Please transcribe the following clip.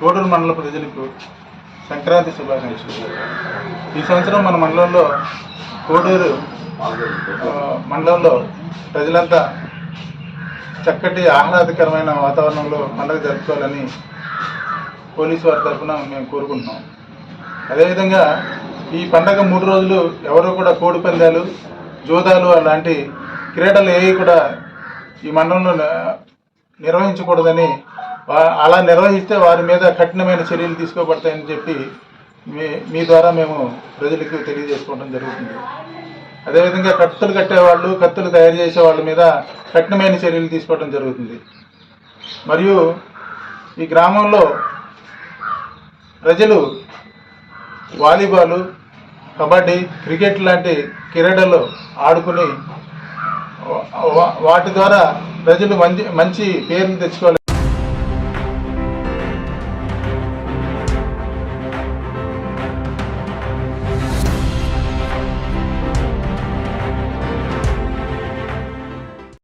కోడూరు మండల ప్రజలకు సంక్రాంతి శుభాకాంక్షలు. ఈ సంవత్సరం మన మండలంలో కోడూరు మండలంలో ప్రజలంతా చక్కటి ఆహ్లాదకరమైన వాతావరణంలో పండుగ జరుపుకోవాలని పోలీసు వారి తరఫున మేము కోరుకుంటున్నాం. అదేవిధంగా ఈ పండగ మూడు రోజులు ఎవరు కూడా కోడి పందాలు జోదాలు అలాంటి క్రీడలు ఏవి కూడా ఈ మండలంలో నిర్వహించకూడదని అలా నిర్వహిస్తే వారి మీద కఠినమైన చర్యలు తీసుకోబడతాయని చెప్పి మీ మీ ద్వారా మేము ప్రజలకు తెలియజేసుకోవడం జరుగుతుంది. అదేవిధంగా కత్తులు కట్టేవాళ్ళు కత్తులు తయారు చేసే వాళ్ళ మీద కఠినమైన చర్యలు తీసుకోవడం జరుగుతుంది. మరియు ఈ గ్రామంలో ప్రజలు వాలీబాలు కబడ్డీ క్రికెట్ లాంటి క్రీడలు ఆడుకుని వా- వాటి ద్వారా ప్రజలు మంచి మంచి పేర్లు తెచ్చుకోవాలి.